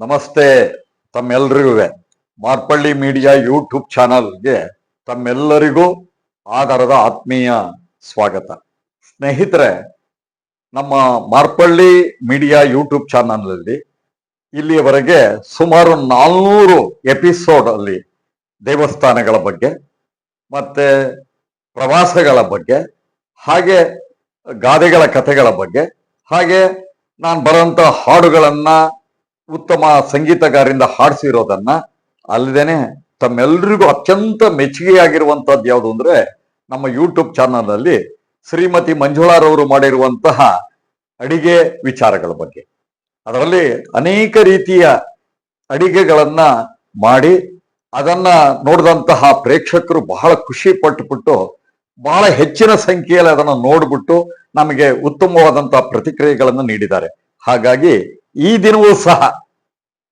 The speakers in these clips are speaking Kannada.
ನಮಸ್ತೆ ತಮ್ಮೆಲ್ಲರಿಗೂ ಮಾರ್ಪಳ್ಳಿ ಮೀಡಿಯಾ ಯೂಟ್ಯೂಬ್ ಚಾನಲ್ಗೆ ತಮ್ಮೆಲ್ಲರಿಗೂ ಆಧಾರದ ಆತ್ಮೀಯ ಸ್ವಾಗತ. ಸ್ನೇಹಿತರೆ, ನಮ್ಮ ಮಾರ್ಪಳ್ಳಿ ಮೀಡಿಯಾ ಯೂಟ್ಯೂಬ್ ಚಾನಲ್ನಲ್ಲಿ ಇಲ್ಲಿಯವರೆಗೆ ಸುಮಾರು ನಾಲ್ನೂರು ಎಪಿಸೋಡ್ ಅಲ್ಲಿ ದೇವಸ್ಥಾನಗಳ ಬಗ್ಗೆ, ಮತ್ತೆ ಪ್ರವಾಸಗಳ ಬಗ್ಗೆ, ಹಾಗೆ ಗಾದೆಗಳ ಕಥೆಗಳ ಬಗ್ಗೆ, ಹಾಗೆ ನಾನು ಬರೋಂಥ ಹಾಡುಗಳನ್ನ ಉತ್ತಮ ಸಂಗೀತಗಾರರಿಂದ ಹಾಡಿಸಿರೋದನ್ನ ಅಲ್ಲದೇನೆ ತಮ್ಮೆಲ್ಲರಿಗೂ ಅತ್ಯಂತ ಮೆಚ್ಚುಗೆಯಾಗಿರುವಂತಹದ್ದು ಯಾವುದು ಅಂದ್ರೆ ನಮ್ಮ ಯೂಟ್ಯೂಬ್ ಚಾನಲ್ ಅಲ್ಲಿ ಶ್ರೀಮತಿ ಮಂಜುಳಾರವರು ಮಾಡಿರುವಂತಹ ಅಡಿಗೆ ವಿಚಾರಗಳ ಬಗ್ಗೆ. ಅದರಲ್ಲಿ ಅನೇಕ ರೀತಿಯ ಅಡಿಗೆಗಳನ್ನ ಮಾಡಿ ಅದನ್ನ ನೋಡಿದಂತಹ ಪ್ರೇಕ್ಷಕರು ಬಹಳ ಖುಷಿ ಪಟ್ಟುಬಿಟ್ಟು ಬಹಳ ಹೆಚ್ಚಿನ ಸಂಖ್ಯೆಯಲ್ಲಿ ಅದನ್ನು ನೋಡ್ಬಿಟ್ಟು ನಮಗೆ ಉತ್ತಮವಾದಂತಹ ಪ್ರತಿಕ್ರಿಯೆಗಳನ್ನು ನೀಡಿದ್ದಾರೆ. ಹಾಗಾಗಿ ಈ ದಿನವೂ ಸಹ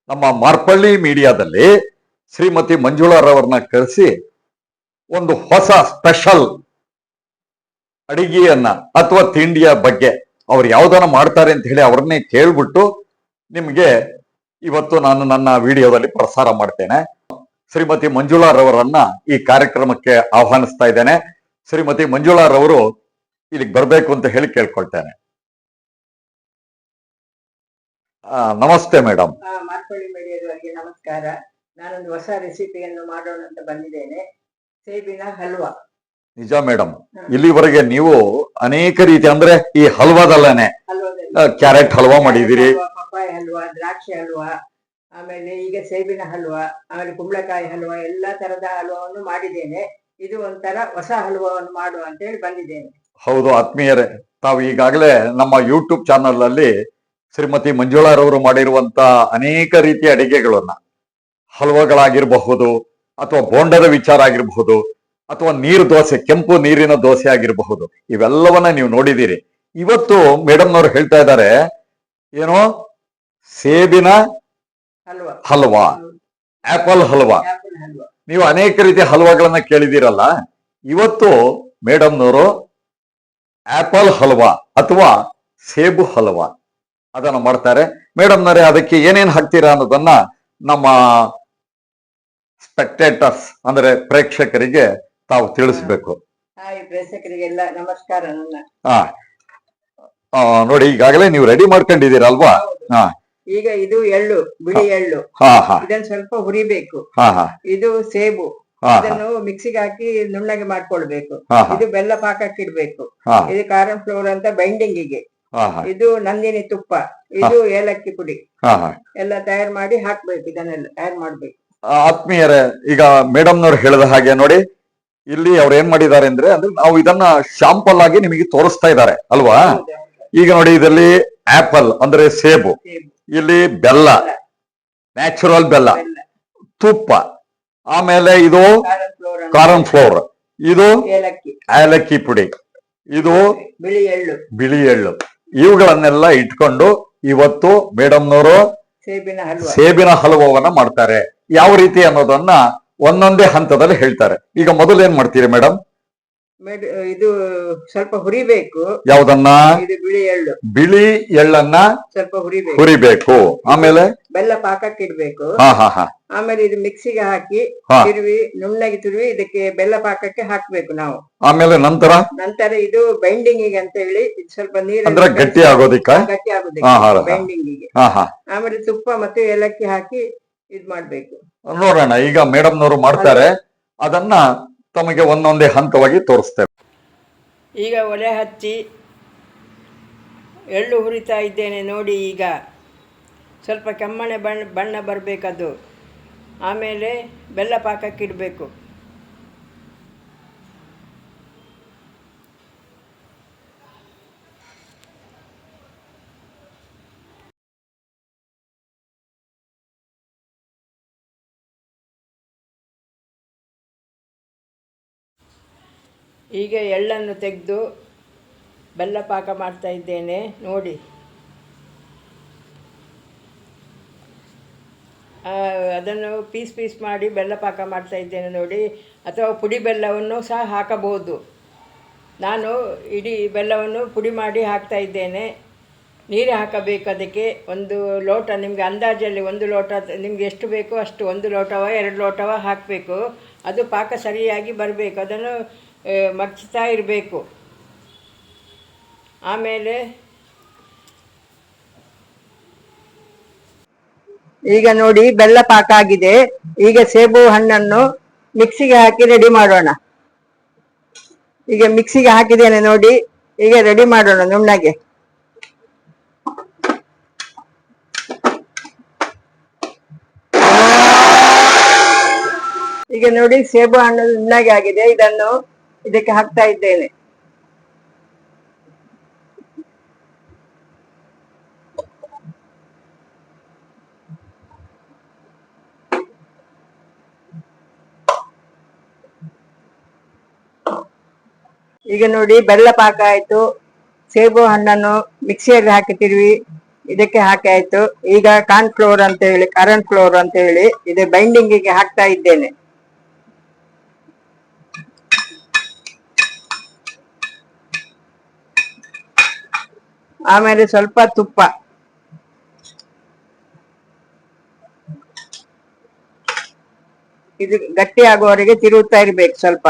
ನಮ್ಮ ಮಾರ್ಪಳ್ಳಿ ಮೀಡಿಯಾದಲ್ಲಿ ಶ್ರೀಮತಿ ಮಂಜುಳಾರವ್ರನ್ನ ಕರೆಸಿ ಒಂದು ಹೊಸ ಸ್ಪೆಷಲ್ ಅಡಿಗೆಯನ್ನ ಅಥವಾ ತಿಂಡಿಯ ಬಗ್ಗೆ ಅವ್ರು ಯಾವ್ದನ್ನ ಮಾಡ್ತಾರೆ ಅಂತ ಹೇಳಿ ಅವ್ರನ್ನೇ ಕೇಳ್ಬಿಟ್ಟು ನಿಮ್ಗೆ ಇವತ್ತು ನಾನು ನನ್ನ ವಿಡಿಯೋದಲ್ಲಿ ಪ್ರಸಾರ ಮಾಡ್ತೇನೆ. ಶ್ರೀಮತಿ ಮಂಜುಳಾರವರನ್ನ ಈ ಕಾರ್ಯಕ್ರಮಕ್ಕೆ ಆಹ್ವಾನಿಸ್ತಾ ಇದ್ದೇನೆ. ಶ್ರೀಮತಿ ಮಂಜುಳಾರವರು ಇಲ್ಲಿಗೆ ಬರಬೇಕು ಅಂತ ಹೇಳಿ ಕೇಳ್ಕೊಳ್ತೇನೆ. ನಮಸ್ತೆ ಮೇಡಮ್. ಮಾರ್ಕೊಳ್ಳಿ ಮೇಡಿಯವರಿಗೆ ನಮಸ್ಕಾರ. ನಾನೊಂದು ಹೊಸ ರೆಸಿಪಿಯನ್ನು ಮಾಡೋಣ ಅಂತ ಬಂದಿದ್ದೇನೆ. ಸೇಬಿನ ಹಲ್ವಾ. ನಿಜ ಮೇಡಮ್. ಇಲ್ಲಿವರೆಗೆ ನೀವು ಅನೇಕ ರೀತಿ ಅಂದ್ರೆ ಈ ಹಲ್ವಾದಲ್ಲೇನೆ ಹಲ್ವಾದಲ್ಲಿ. ಕ್ಯಾರೆಟ್ ಹಲ್ವಾ ಮಾಡಿದಿರಿ ಪಪ್ಪಾಯಿ ಪಪ್ಪಾಯ ಹಲ್ವಾ ದ್ರಾಕ್ಷಿ ಹಲ್ವಾ ಆಮೇಲೆ ಈಗ ಸೇಬಿನ ಹಲ್ವಾ ಆಮೇಲೆ ಕುಂಬಳಕಾಯಿ ಹಲ್ವಾ ಎಲ್ಲಾ ತರದ ಹಲ್ವಾವನ್ನು ಮಾಡಿದ್ದೇನೆ. ಇದು ಒಂಥರ ಹೊಸ ಹಲ್ವಾವನ್ನು ಮಾಡುವ ಅಂತ ಹೇಳಿ ಬಂದಿದ್ದೇನೆ. ಹೌದು ಆತ್ಮೀಯರೇ. ತಾವು ಈಗಾಗಲೇ ನಮ್ಮ ಯೂಟ್ಯೂಬ್ ಚಾನಲ್ ಅಲ್ಲಿ ಶ್ರೀಮತಿ ಮಂಜುಳಾರವರು ಮಾಡಿರುವಂತ ಅನೇಕ ರೀತಿಯ ಅಡಿಗೆಗಳನ್ನ ಹಲ್ವಗಳಾಗಿರಬಹುದು ಅಥವಾ ಬೋಂಡದ ವಿಚಾರ ಆಗಿರಬಹುದು ಅಥವಾ ನೀರು ದೋಸೆ ಕೆಂಪು ನೀರಿನ ದೋಸೆ ಆಗಿರಬಹುದು ಇವೆಲ್ಲವನ್ನ ನೀವು ನೋಡಿದ್ದೀರಿ. ಇವತ್ತು ಮೇಡಮ್ನವ್ರು ಹೇಳ್ತಾ ಇದ್ದಾರೆ ಏನು? ಸೇಬಿನ ಹಲ್ವಾ. ಆಪಲ್ ಹಲ್ವಾ. ನೀವು ಅನೇಕ ರೀತಿಯ ಹಲ್ವಾಗಳನ್ನ ಕೇಳಿದಿರಲ್ಲ ಇವತ್ತು ಮೇಡಮ್ನವರು ಆಪಲ್ ಹಲ್ವಾ ಅಥವಾ ಸೇಬು ಹಲ್ವಾ ಅದನ್ನ ಮಾಡ್ತಾರೆ. ಮೇಡಮ್ನವರೇ ಅದಕ್ಕೆ ಏನೇನು ಹಾಕ್ತೀರಾ ಅನ್ನೋದನ್ನ ನಮ್ಮ ಸ್ಪೆಕ್ಟೇಟರ್ಸ್ ಅಂದ್ರೆ ಪ್ರೇಕ್ಷಕರಿಗೆ ತಾವು ತಿಳಿಸ್ಬೇಕು. ಪ್ರೇಕ್ಷಕರಿಗೆಲ್ಲ ನಮಸ್ಕಾರ ನೋಡಿ ಈಗಾಗಲೇ ನೀವು ರೆಡಿ ಮಾಡ್ಕೊಂಡಿದ್ದೀರಲ್ವಾ. ಹಾ. ಈಗ ಇದು ಎಳ್ಳು ಬಿಳಿ ಎಳ್ಳು. ಇದನ್ನ ಸ್ವಲ್ಪ ಹುರಿಬೇಕು. ಇದು ಸೇಬು. ಇದನ್ನು ಮಿಕ್ಸಿಗೆ ಹಾಕಿ ನುಣ್ಣಗೆ ಮಾಡ್ಕೊಳ್ಬೇಕು. ಇದು ಬೆಲ್ಲ ಪಾಕಕ್ಕೆ ಇಡ್ಬೇಕು. ಇದು ಕಾರನ್ ಫ್ಲೋರ್ ಅಂತ ಬೈಂಡಿಂಗಿಗೆ ಇದು ನಂದಿನಿ ತುಪ್ಪ. ಇದು ಏಲಕ್ಕಿ ಪುಡಿ. ಹಾ ಹಾ. ಎಲ್ಲ ತಯಾರು ಮಾಡಿ ಹಾಕ್ಬೇಕು ಇದನ್ನೆಲ್ಲ ತಯಾರು ಮಾಡ್ಬೇಕು. ಆತ್ಮೀಯರೇ ಈಗ ಮೇಡಮ್ನವ್ರು ಹೇಳಿದ ಹಾಗೆ ನೋಡಿ ಇಲ್ಲಿ ಅವ್ರು ಏನ್ ಮಾಡಿದ್ದಾರೆ ಅಂದ್ರೆ ಅಂದ್ರೆ ನಾವು ಇದನ್ನ ಶಾಂಪಲ್ ಆಗಿ ನಿಮಗೆ ತೋರಿಸ್ತಾ ಇದ್ದಾರೆ ಅಲ್ವಾ. ಈಗ ನೋಡಿ ಇದರಲ್ಲಿ ಆಪಲ್ ಅಂದ್ರೆ ಸೇಬು ಇಲ್ಲಿ ಬೆಲ್ಲ ನ್ಯಾಚುರಲ್ ಬೆಲ್ಲ ತುಪ್ಪ ಆಮೇಲೆ ಇದು ಕಾರನ್ ಫ್ಲೋರ್ ಇದು ಏಲಕ್ಕಿ. ಏಲಕ್ಕಿ ಪುಡಿ ಇದು ಬಿಳಿ ಎಳ್ಳು. ಬಿಳಿ ಎಳ್ಳು. ಇವುಗಳನ್ನೆಲ್ಲ ಇಟ್ಕೊಂಡು ಇವತ್ತು ಮೇಡಮ್ನವರು ಸೇಬಿನ ಹಲ್ವಾ. ಸೇಬಿನ ಹಲವವನ್ನ ಮಾಡ್ತಾರೆ. ಯಾವ ರೀತಿ ಅನ್ನೋದನ್ನ ಒಂದೊಂದೇ ಹಂತದಲ್ಲಿ ಹೇಳ್ತಾರೆ. ಈಗ ಮೊದಲು ಏನ್ ಮಾಡ್ತೀರಿ ಮೇಡಮ್? ಮೇಡ್- ಇದು ಸ್ವಲ್ಪ ಹುರಿಬೇಕು. ಯಾವ್ದನ್ನ? ಇದು ಬಿಳಿ ಎಳ್ಳು. ಬಿಳಿ ಎಳ್ಳನ್ನ ಸ್ವಲ್ಪ ಹುರಿಬೇಕು. ಹುರಿಬೇಕು. ಆಮೇಲೆ? ಬೆಲ್ಲ ಪಾಕಕ್ಕೆ ಇಡ್ಬೇಕು. ಹಾ ಹಾ ಹಾ. ಆಮೇಲೆ ಇದು ಮಿಕ್ಸಿಗೆ ಹಾಕಿ ಹಾ. ತಿರುವಿ ನುಣ್ಣಗೆ ತಿರುವಿ ಇದಕ್ಕೆ ಬೆಲ್ಲ ಪಾಕಕ್ಕೆ ಹಾಕ್ಬೇಕು ನಾವು. ಆಮೇಲೆ ನಂತರ? ನಂತರ ಇದು ಬೈಂಡಿಂಗ್ ಅಂತ ಹೇಳಿ ಇದು ಸ್ವಲ್ಪ ನೀರು ಅಂದ್ರೆ ಗಟ್ಟಿ ಆಗೋದಿಕ್ಕ? ಗಟ್ಟಿ ಹಾ, ಬೈಂಡಿಂಗ್ ಆಗುದಕ್ಕೆ ಹಾ. ಬೈಂಡಿಂಗಿಗೆ ಹಾ ಹಾ. ಆಮೇಲೆ ತುಪ್ಪ ಮತ್ತೆ ಏಲಕ್ಕಿ ಹಾಕಿ ಇದ್ ಮಾಡ್ಬೇಕು ನೋಡೋಣ ಈಗ ಮೇಡಮ್ನವರು ಮಾಡ್ತಾರೆ. ಅದನ್ನ ತಮಗೆ ಒಂದೊಂದೇ ಹಂತವಾಗಿ ತೋರಿಸ್ತೇವೆ. ಈಗ ಒಲೆ ಹಚ್ಚಿ ಎಳ್ಳು ಹುರಿತಾ ಇದ್ದೇನೆ ನೋಡಿ ಈಗ. ಸ್ವಲ್ಪ ಕೆಮ್ಮಣೆ ಬಣ್ಣ ಬಣ್ಣ ಬರಬೇಕದು. ಆಮೇಲೆ ಬೆಲ್ಲ ಪಾಕಕ್ಕಿಡಬೇಕು ಈಗ ಎಳ್ಳನ್ನು ತೆಗೆದು ಬೆಲ್ಲ ಪಾಕ ಮಾಡ್ತಾ ಇದ್ದೇನೆ, ನೋಡಿ. ಅದನ್ನು ಪೀಸ್ ಪೀಸ್ ಮಾಡಿ ಬೆಲ್ಲ ಪಾಕ ಮಾಡ್ತಾ ಇದ್ದೇನೆ, ನೋಡಿ. ಅಥವಾ ಪುಡಿ ಬೆಲ್ಲವನ್ನು ಸಹ ಹಾಕಬಹುದು. ನಾನು ಇಡೀ ಬೆಲ್ಲವನ್ನು ಪುಡಿ ಮಾಡಿ ಹಾಕ್ತಾ ಇದ್ದೇನೆ. ನೀರು ಹಾಕಬೇಕು ಅದಕ್ಕೆ. ಒಂದು ಲೋಟ, ನಿಮಗೆ ಅಂದಾಜಲ್ಲಿ ಒಂದು ಲೋಟ, ನಿಮ್ಗೆ ಎಷ್ಟು ಬೇಕೋ ಅಷ್ಟು ಒಂದು ಲೋಟವ, ಎರಡು ಲೋಟವ ಹಾಕಬೇಕು. ಅದು ಪಾಕ ಸರಿಯಾಗಿ ಬರಬೇಕು. ಅದನ್ನು ಮಗ್ಚ್ತಾ ಇರಬೇಕು. ಆಮೇಲೆ ಈಗ ನೋಡಿ, ಬೆಲ್ಲ ಪಾಕ ಆಗಿದೆ. ಈಗ ಸೇಬು ಹಣ್ಣನ್ನು ಮಿಕ್ಸಿಗೆ ಹಾಕಿ ರೆಡಿ ಮಾಡೋಣ. ಈಗ ಮಿಕ್ಸಿಗೆ ಹಾಕಿದ್ದೇನೆ ನೋಡಿ. ಈಗ ರೆಡಿ ಮಾಡೋಣ ನುಣ್ಣಗೆ. ಈಗ ನೋಡಿ, ಸೇಬು ಹಣ್ಣು ನುಣ್ಣಗೆ ಆಗಿದೆ. ಇದನ್ನು ಇದಕ್ಕೆ ಹಾಕ್ತಾ ಇದ್ದೇನೆ. ಈಗ ನೋಡಿ, ಬೆಲ್ಲ ಪಾಕ ಆಯ್ತು. ಸೇಬು ಹಣ್ಣನ್ನು ಮಿಕ್ಸಿಯಲ್ಲಿ ಹಾಕಿ ತಿರುವಿ ಇದಕ್ಕೆ ಹಾಕಿ ಆಯ್ತು. ಈಗ ಕಾರ್ನ್ ಫ್ಲೋರ್ ಅಂತ ಹೇಳಿ ಕರೆಂಟ್ ಫ್ಲೋರ್ ಅಂತ ಹೇಳಿ, ಇದು ಬೈಂಡಿಂಗಿಗೆ ಹಾಕ್ತಾ ಇದ್ದೇನೆ. ಆಮೇಲೆ ಸ್ವಲ್ಪ ತುಪ್ಪ. ಇದು ಗಟ್ಟಿ ಆಗುವವರೆಗೆ ತಿರುಗುತ್ತಾ ಇರ್ಬೇಕು ಸ್ವಲ್ಪ.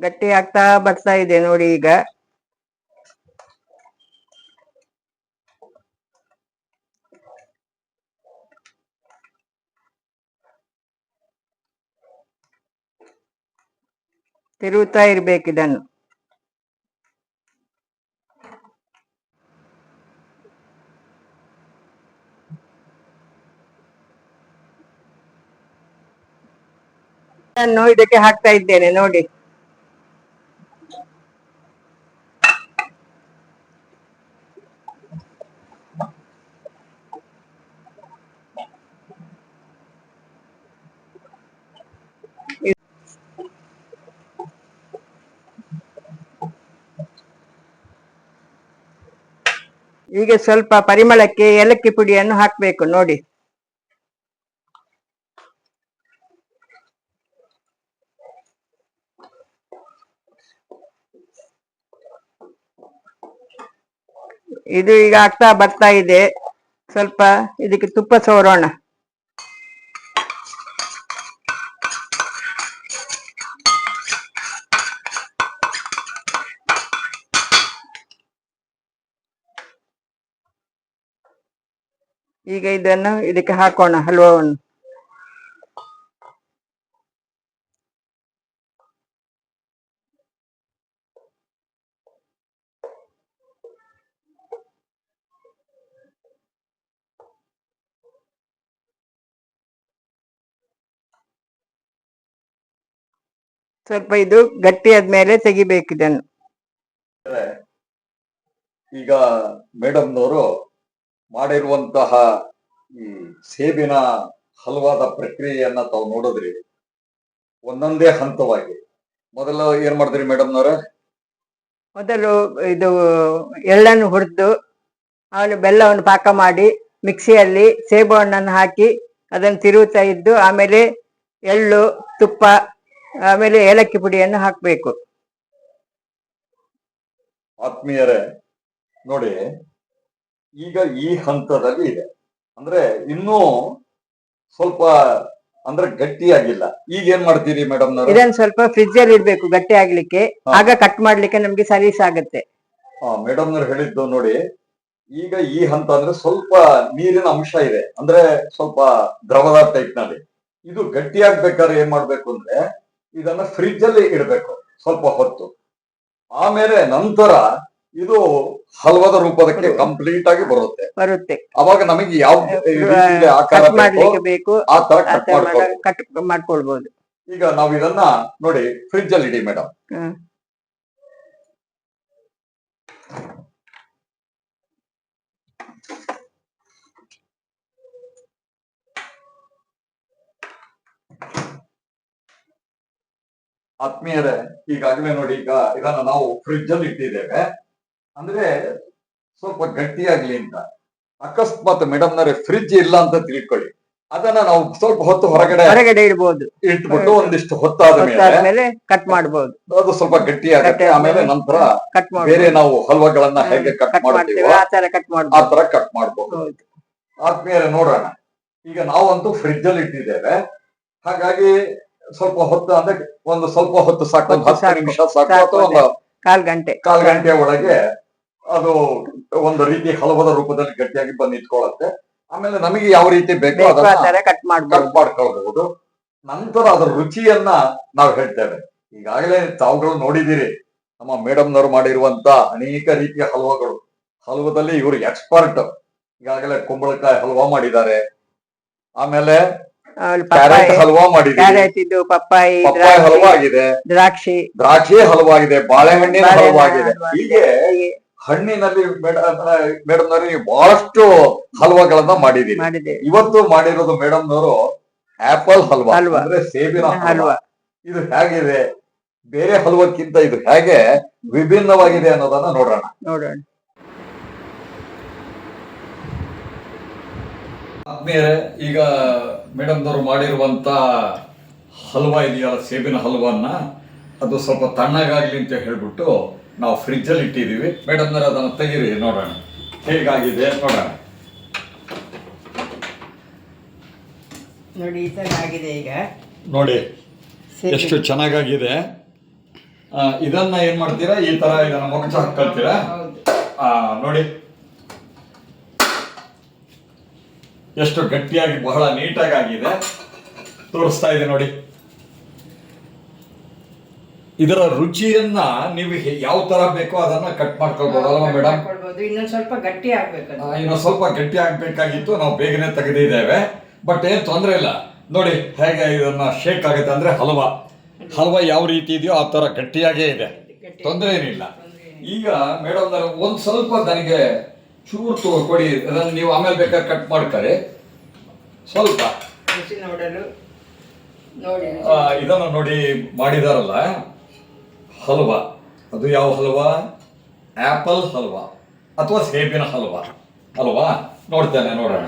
ಗಟ್ಟಿ ಆಗ್ತಾ ಬರ್ತಾ ಇದೆ ನೋಡಿ ಈಗ. ತಿರುಗುತ್ತಾ ಇರ್ಬೇಕು ಇದನ್ನು. ನಾನು ಇದಕ್ಕೆ ಹಾಕ್ತಾ ಇದ್ದೇನೆ ನೋಡಿ. ಈಗ ಸ್ವಲ್ಪ ಪರಿಮಳಕ್ಕೆ ಏಲಕ್ಕಿ ಪುಡಿಯನ್ನು ಹಾಕಬೇಕು, ನೋಡಿ. ಇದು ಈಗ ಆಗ್ತಾ ಬರ್ತಾ ಇದೆ. ಸ್ವಲ್ಪ ಇದಕ್ಕೆ ತುಪ್ಪ ಸೋರೋಣ. ಈಗ ಇದನ್ನು ಇದಕ್ಕೆ ಹಾಕೋಣ ಹಲ್ವಾವನ್ನು. ಸ್ವಲ್ಪ ಇದು ಗಟ್ಟಿ ಆದ್ಮೇಲೆ ತೆಗಿಬೇಕು ಇದನ್ನು ಈಗ ಮೇಡಮ್ನವರು ಮಾಡಿರುವಂತಹ ಈ ಸೇಬಿನ ಹಲವಾದ ಪ್ರಕ್ರಿಯೆಯನ್ನ ತಾವು ನೋಡಿದ್ರಿ. ಒಂದೊಂದೇ ಹಂತವಾಗಿ. ಮೊದಲು ಏನ್ ಮಾಡಿದ್ರಿ ಮೇಡಮ್ನವ್ರ ಮೊದಲು ಇದು ಎಳ್ಳನ್ನು ಹುರಿದು ಆಮೇಲೆ ಬೆಲ್ಲವನ್ನು ಪಾಕ ಮಾಡಿ ಮಿಕ್ಸಿಯಲ್ಲಿ ಸೇಬು ಹಣ್ಣನ್ನು ಹಾಕಿ ಅದನ್ನು ತಿರುಗುತ್ತಾ ಇದ್ದು ಆಮೇಲೆ ಎಳ್ಳು ತುಪ್ಪ ಆಮೇಲೆ ಏಲಕ್ಕಿ ಪುಡಿಯನ್ನು ಹಾಕಬೇಕು. ಆತ್ಮೀಯರೇ ನೋಡಿ ಈಗ ಈ ಹಂತದಲ್ಲಿ ಇದೆ. ಅಂದ್ರೆ ಇನ್ನೂ ಸ್ವಲ್ಪ ಅಂದ್ರೆ ಗಟ್ಟಿಯಾಗಿಲ್ಲ. ಈಗ ಏನ್ ಮಾಡ್ತೀರಿ ಮೇಡಮ್ ಇದನ್ನ ಸ್ವಲ್ಪ ಫ್ರಿಜ್ ಅಲ್ಲಿ ಇಡ್ಬೇಕು ಗಟ್ಟಿ ಆಗ್ಲಿಕ್ಕೆ. ಆಗ ಕಟ್ ಮಾಡ್ಲಿಕ್ಕೆ ನಮ್ಗೆ ಸಲೀಸ್ ಆಗುತ್ತೆ. ಮೇಡಮ್ನವ್ರು ಹೇಳಿದ್ದು ನೋಡಿ ಈಗ ಈ ಹಂತ ಅಂದ್ರೆ ಸ್ವಲ್ಪ ನೀರಿನ ಅಂಶ ಇದೆ. ಅಂದ್ರೆ ಸ್ವಲ್ಪ ದ್ರವದ ಟೈಪ್ನಲ್ಲಿ. ಇದು ಗಟ್ಟಿಯಾಗ್ಬೇಕಾದ್ರೆ ಏನ್ ಮಾಡ್ಬೇಕು ಅಂದ್ರೆ ಇದನ್ನ ಫ್ರಿಜ್ ಅಲ್ಲಿ ಇಡ್ಬೇಕು ಸ್ವಲ್ಪ ಹೊತ್ತು. ಆಮೇಲೆ ನಂತರ ಇದು ಹಲ್ವದ ರೂಪದಕ್ಕೆ ಕಂಪ್ಲೀಟ್ ಆಗಿ ಬರುತ್ತೆ. ಬರುತ್ತೆ. ಅವಾಗ ನಮಗೆ ಯಾವ ಆಕಾರ ಬೇಕು ಆ ತರ ಕಟ್ ಮಾಡ್ಕೊಳ್ಬಹುದು ಈಗ ನಾವು ಇದನ್ನ ನೋಡಿ ಫ್ರಿಡ್ಜ್ ಅಲ್ಲಿ ಇಡಿ ಮೇಡಮ್. ಆತ್ಮೀಯರೇ ಈಗಾಗಲೇ ನೋಡಿ ಈಗ ಇದನ್ನ ನಾವು ಫ್ರಿಡ್ಜ್ ಅಲ್ಲಿ ಇಟ್ಟಿದ್ದೇವೆ. ಅಂದ್ರೆ ಸ್ವಲ್ಪ ಗಟ್ಟಿಯಾಗ್ಲಿ ಅಂತ. ಅಕಸ್ಮಾತ್ ಮೇಡಮ್ನವ್ರೆ ಫ್ರಿಜ್ ಇಲ್ಲ ಅಂತ ತಿಳ್ಕೊಳ್ಳಿ. ಅದನ್ನ ನಾವು ಸ್ವಲ್ಪ ಹೊತ್ತು ಹೊರಗಡೆ ಹೊರಗಡೆ ಇಡಬಹುದು ಇಟ್ಬಿಟ್ಟು ಒಂದಿಷ್ಟು ಹೊತ್ತಾದ ಮೇಲೆ ಕಟ್ ಮಾಡಬಹುದು ಅದು ಸ್ವಲ್ಪ ಗಟ್ಟಿ ಆಗುತ್ತೆ ಆಮೇಲೆ ನಂತರ ಕಟ್ ಬೇರೆ ನಾವು ಹಲ್ವಾಗಳನ್ನ ಹೇಗೆ ಕಟ್ ಮಾಡ್ತೀವಿ ಆ ತರ ಕಟ್ ಮಾಡಬಹುದು ಆದ್ಮೇಲೆ ನೋಡೋಣ. ಈಗ ನಾವಂತೂ ಫ್ರಿಡ್ಜ್ ಅಲ್ಲಿ ಇಟ್ಟಿದ್ದೇವೆ. ಹಾಗಾಗಿ ಸ್ವಲ್ಪ ಹೊತ್ತು ಅಂದ್ರೆ ಒಂದು ಸ್ವಲ್ಪ ಹೊತ್ತು ಸಾಕು ಒಂದು ಹೊತ್ತು. ನಿಮಿಷ ಸಾಕು ಸಾಕು ಅಥವಾ ಒಂದು. ಕಾಲ್ ಗಂಟೆ. ಕಾಲ್ ಗಂಟೆ ಒಳಗೆ ಅದು ಒಂದು ರೀತಿ ಹಲವದ ರೂಪದಲ್ಲಿ ಗಟ್ಟಿಯಾಗಿ ಬಂದು ನಿಂತ್ಕೊಳ್ಳುತ್ತೆ. ಆಮೇಲೆ ನಮಗೆ ಯಾವ ರೀತಿ ಬೇಕೋ ಅದನ್ನ ಕಟ್ ಮಾಡ್ಕೊಳ್ಬಹುದು. ನಂತರ ಅದರ ರುಚಿಯನ್ನ ನಾವು ಹೇಳ್ತೇವೆ. ಈಗಾಗಲೇ ತಾವುಗಳು ನೋಡಿದಿರಿ ನಮ್ಮ ಮೇಡಮ್ನವರು ಮಾಡಿರುವಂತ ಅನೇಕ ರೀತಿಯ ಹಲವಗಳು. ಹಲವದಲ್ಲಿ ಇವರು ಎಕ್ಸ್ಪರ್ಟ್ ಈಗಾಗಲೇ ಕುಂಬಳಕಾಯಿ ಹಲ್ವಾ ಮಾಡಿದ್ದಾರೆ. ಆಮೇಲೆ ಹಲ್ವಾ ಮಾಡಿದ್ದಾರೆ. ಪಪ್ಪಾಯಿ ಹಲ್ವಾ ದ್ರಾಕ್ಷಿ ಆಗಿದೆ ದ್ರಾಕ್ಷಿ. ದ್ರಾಕ್ಷಿ ಹಲ್ವಾ ಆಗಿದೆ ಬಾಳೆಹಣ್ಣಿನ ಬಾಳೆಹಣ್ಣು ಹಲ್ವಾ. ಆಗಿದೆ ಹೀಗೆ. ಹಣ್ಣಿನಲ್ಲಿ ಮೇಡಮ್ ನೀವು ಬಹಳಷ್ಟು ಹಲ್ವಾಗಳನ್ನ ಮಾಡಿದಿ ಮಾಡಿದ್ದೇವೆ. ಇವತ್ತು ಮಾಡಿರೋದು ಮೇಡಮ್ನವರು ಆಪಲ್ ಹಲ್ವಾ ಹಲ್ವಾ. ಅಂದ್ರೆ ಸೇಬಿನ ಹಲ್ವಾ. ಇದು ಹೇಗಿದೆ? ಬೇರೆ ಹಲ್ವಕ್ಕಿಂತ ಇದು ಹೇಗೆ ವಿಭಿನ್ನವಾಗಿದೆ ಅನ್ನೋದನ್ನ ನೋಡೋಣ. ನೋಡೋಣ. ಆದ್ಮೇಲೆ ಈಗ ಮೇಡಮ್ದವ್ರು ಮಾಡಿರುವಂತ ಹಲ್ವಾ ಇದೆಯಲ್ಲ ಸೇಬಿನ ಹಲ್ವನ್ನ ಅದು ಸ್ವಲ್ಪ ತಣ್ಣಗಾಗ್ಲಿ ಅಂತ ಹೇಳ್ಬಿಟ್ಟು ನಾವು ಫ್ರಿಜ್ ಅಲ್ಲಿ ಇಟ್ಟಿದೀವಿ ಮೇಡಮ್ನವ್ರು ಅದನ್ನು ತೆಗೀರಿ ನೋಡೋಣ. ಹೇಗಾಗಿದೆ ನೋಡೋಣ. ನೋಡಿ ಈ ಆಗಿದೆ ಈಗ. ನೋಡಿ ಎಷ್ಟು ಚೆನ್ನಾಗಾಗಿದೆ. ಇದನ್ನ ಏನ್ ಮಾಡ್ತೀರಾ? ಈ ತರ ಇದನ್ನ ಮೊಗಚ ಆ, ನೋಡಿ. ಎಷ್ಟು ಗಟ್ಟಿಯಾಗಿ ಬಹಳ ನೀಟಾಗಿ ಆಗಿದೆ. ತೋರಿಸ್ತಾ ಇದೆ ನೋಡಿ. ಇದರ ರುಚಿಯನ್ನ ನೀವು ಯಾವ ತರ ಬೇಕೋ ಅದನ್ನ ಕಟ್ ಮಾಡ್ಕೊಳ್ಬೋದು ಅಲ್ವಾ ಮೇಡಮ್ ಮಾಡ್ಕೊಳ್ಬೋದು. ಇನ್ನೊಂದ್ ಸ್ವಲ್ಪ ಗಟ್ಟಿ ಆಗ್ಬೇಕು ಇನ್ನೊಂದು ಇನ್ನು ಸ್ವಲ್ಪ ಗಟ್ಟಿ ಆಗ್ಬೇಕಾಗಿತ್ತು ನಾವು ಬೇಗನೆ ತೆಗೆದಿದ್ದೇವೆ. ಬಟ್ ಏನು ತೊಂದರೆ ಇಲ್ಲ. ನೋಡಿ ಹೇಗೆ ಇದನ್ನ ಶೇಕ್ ಆಗುತ್ತೆ ಅಂದ್ರೆ ಹಲ್ವಾ. ಹಲ್ವಾ ಯಾವ ರೀತಿ ಇದೆಯೋ ಆ ತರ ಗಟ್ಟಿಯಾಗೇ ಇದೆ. ತೊಂದರೆ ಏನಿಲ್ಲ. ಈಗ ಮೇಡಮ್ ಒಂದ್ ಸ್ವಲ್ಪ ನನಗೆ ಚೂರು ಕೊಡಿ. ಅದನ್ನ ನೀವು ಆಮೇಲೆ ಬೇಕಾದ್ರೆ ಕಟ್ ಮಾಡ್ಕೊಳ್ಳಿ. ಸ್ವಲ್ಪ. ಇದನ್ನ ನೋಡಿ ಮಾಡಿದಾರಲ್ಲ. ಹಲ್ವಾ. ಅದು ಯಾವ ಹಲ್ವ? ಆಪಲ್ ಹಲ್ವ ಅಥವಾ ಸೇಬಿನ ಹಲ್ವ? ಅಲ್ವಾ ನೋಡ್ತೇನೆ ನೋಡೋಣ.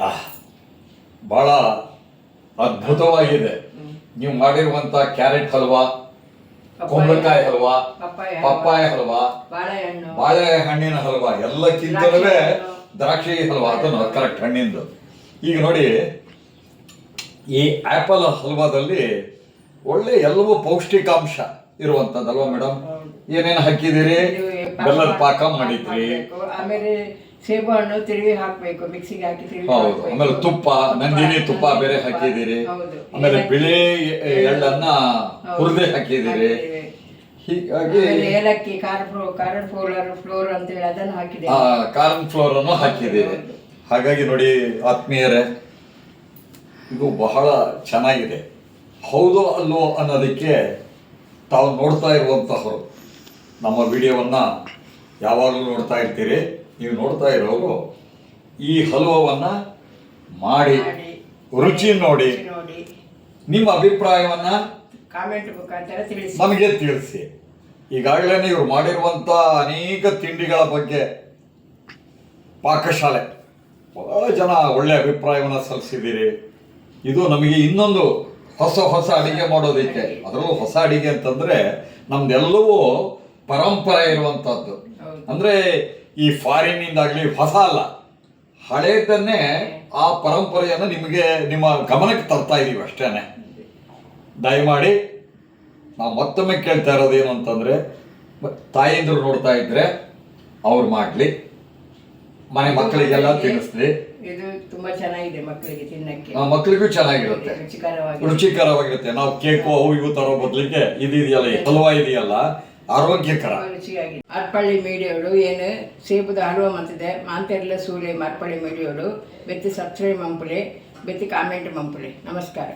ಆಹ್, ಬಹಳ ಅದ್ಭುತವಾಗಿದೆ. ನೀವು ಮಾಡಿರುವಂತ ಕ್ಯಾರೆಟ್ ಹಲ್ವಾ ಕುಂಬಳಕಾಯಿ ಹಲ್ವಾ ಪಪ್ಪಾಯ ಹಲ್ವಾ. ಬಾಳೆಹಣ್ಣು. ಬಾಳೆಹಣ್ಣಿನ ಹಲ್ವಾ ಎಲ್ಲಕ್ಕಿಂತಲೂ ದ್ರಾಕ್ಷಿ ಹಲ್ವಾ. ಅದನ್ನು ಕರೆಕ್ಟ್ ಹಣ್ಣಿಂದು. ಈಗ ನೋಡಿ ಈ ಆಪಲ್ ಹಲ್ವಾದಲ್ಲಿ ಒಳ್ಳೆ ಎಲ್ಲವೂ ಪೌಷ್ಟಿಕಾಂಶ ಇರುವಂಥದ್ದಲ್ವಾ ಮೇಡಮ್? ಏನೇನು ಹಾಕಿದಿರಿ ಬೆಲ್ಲದ ಪಾಕ ಮಾಡಿದ್ರಿ. ಆಮೇಲೆ ಸೇಬು ಹಣ್ಣು ತಿರುವಿ ಹಾಕಬೇಕು ಮಿಕ್ಸಿಗೆ ಹಾಕಿ ಹೌದು. ಆಮೇಲೆ ತುಪ್ಪ ನಂದಿನಿ ತುಪ್ಪ ಬೇರೆ ಹಾಕಿದಿರಿ ಹೌದು. ಆಮೇಲೆ ಬಿಳಿ ಎಳ್ಳನ್ನ. ಹುರಿದೇ ಹಾಕಿದಿರಿ ಹೀಗಾಗಿ ಏಲಕ್ಕಿ ಕಾರ್ನ್ ಕಾರ್ನ್ ಫ್ಲೋರ್ ಫ್ಲೋರ್ ಅಂತ ಹೇಳಿ ಅದನ್ನು ಹಾಕಿದೆ ಆ ಕಾರ್ನ್ ಫ್ಲೋರ್ ಅನ್ನು ಹಾಕಿದ್ದೀರಿ ಹಾಗಾಗಿ ನೋಡಿ ಆತ್ಮೀಯರೇ ಇದು ಬಹಳ ಚೆನ್ನಾಗಿದೆ. ಹೌದು ಅಲ್ಲೋ ಅನ್ನೋದಕ್ಕೆ ತಾವು ನೋಡ್ತಾ ಇರುವಂತಹವರು. ನಮ್ಮ ವಿಡಿಯೋವನ್ನು ಯಾವಾಗಲೂ ನೋಡ್ತಾ ಇರ್ತೀರಿ. ನೀವು ನೋಡ್ತಾ ಇರೋರು ಈ ಹಲ್ವವನ್ನು ಮಾಡಿ ರುಚಿ ನೋಡಿ ನಿಮ್ಮ ಅಭಿಪ್ರಾಯವನ್ನು ಕಾಮೆಂಟ್ ಮುಖಾಂತರ ತಿಳಿಸಿ. ನಮಗೆ ತಿಳಿಸಿ. ಈಗಾಗಲೇ ಇವರು ಮಾಡಿರುವಂಥ ಅನೇಕ ತಿಂಡಿಗಳ ಬಗ್ಗೆ ಪಾಕಶಾಲೆ. ಬಹಳ ಜನ ಒಳ್ಳೆ ಅಭಿಪ್ರಾಯವನ್ನು ಸಲ್ಲಿಸಿದ್ದೀರಿ. ಇದು ನಮಗೆ ಇನ್ನೊಂದು ಹೊಸ ಹೊಸ ಅಡಿಗೆ ಮಾಡೋದಕ್ಕೆ. ಅದರಲ್ಲೂ ಹೊಸ ಅಡಿಗೆ ಅಂತಂದ್ರೆ ನಮ್ದೆಲ್ಲವೂ ಪರಂಪರೆ ಇರುವಂತಹದ್ದು. ಹೌದು. ಅಂದ್ರೆ ಈ ಫಾರಿನ್ನಿಂದಾಗ್ಲಿ ಹೊಸ ಅಲ್ಲ. ಹಳೇದನ್ನೇ ಆ ಪರಂಪರೆಯನ್ನು ನಿಮಗೆ ನಿಮ್ಮ ಗಮನಕ್ಕೆ ತರ್ತಾ ಇದೀವಿ ಅಷ್ಟೇನೆ. ದಯಮಾಡಿ ನಾವು ಮತ್ತೊಮ್ಮೆ ಕೇಳ್ತಾ ಇರೋದೇನು ಏನು ಅಂತಂದ್ರೆ ತಾಯಂದಿರು ನೋಡ್ತಾ ಇದ್ರೆ ಅವ್ರು ಮಾಡ್ಲಿ. ಮನೆ ಮಕ್ಕಳಿಗೆಲ್ಲ ತಿನ್ನಿಸ್ಲಿ ಇದು ತುಂಬಾ ಚೆನ್ನಾಗಿದೆ ಮಕ್ಕಳಿಗೆ ತಿನ್ನಕ್ಕೆ. ಆ ಮಕ್ಕಳಿಗೂ ಚೆನ್ನಾಗಿರುತ್ತೆ. ರುಚಿಕರವಾಗಿ ರುಚಿಕರವಾಗಿರುತ್ತೆ. ನಾವು ಕೇಕು ಅವು ಇವು ತರೋ ಬದಲಿಗೆ ಇದು ಇದೆಯಲ್ಲ ಈ ಹಲ್ವಾ ಇದೆಯಲ್ಲ ಆರೋಗ್ಯಕರ. ರುಚಿಯಾಗಿದೆ ಅರ್ಪಳ್ಳಿ ಮೀಡಿಯೋಡು ಏನು ಸೇಬುದ ಹಲವ ಮಂತಿದೆ ಮಾಂತೆರ್ಲ ಸೂರ್ಯ ಅರ್ಪಳ್ಳಿ ಮೀಡಿಯೋಳು ಬೆತ್ತಿ ಸಬ್ಸ್ಕ್ರೈಬ್ ಮಂಪುಲೆ ಬೆತ್ತಿ ಕಾಮೆಂಟ್ ಮಂಪುಲೆ ನಮಸ್ಕಾರ.